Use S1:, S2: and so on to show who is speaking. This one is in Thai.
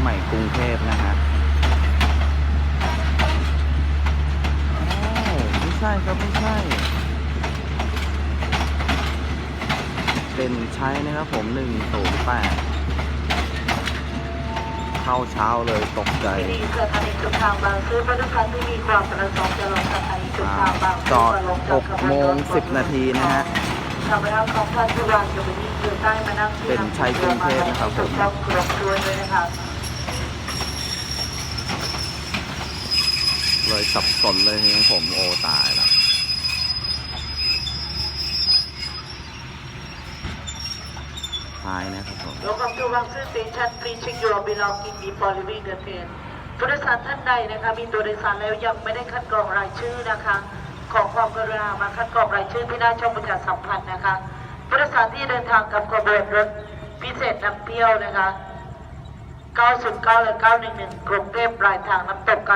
S1: ใหม่กรุงเทพนะฮะอ้าวไม่ใช่ครับไม่ใช่ เป็นใช้นะครับผม108เข้าเช้าเลยตกใจ
S2: ที่นี่สถานีสุดทางบางซื่อผู้โดยสารที่มีความประสงค์จะลงสถานีสุด
S1: อ่า
S2: ทางบาง
S1: จ
S2: ซื่
S1: อด
S2: ลงจากขบวน
S1: 6โมง
S2: รถ
S1: 10นาทีนะฮะ เป็นชัยกรุงเทพนะครับผม
S2: ครอบครัวด้วยเลยนะคะ
S1: เลยสับสนเลยทีนี้ผมโอตายละตายนะครับผม
S2: Welcome to Bangsu Station. Please check your belonging before leaving the train. ผู้โดยสารท่านใดนะคะมีตัวโดยสารแล้วยังไม่ได้คัดกรองรายชื่อนะคะ ขอความกรุณามาคัดกรองรายชื่อที่หน้าช่องประชาสัมพันธ์นะคะผู้โดยสารที่เดินทางกับขบวนรถพิเศษนำเที่ยวนะคะ 909และ911กรุงเทพปลายทางน้ำตกกัน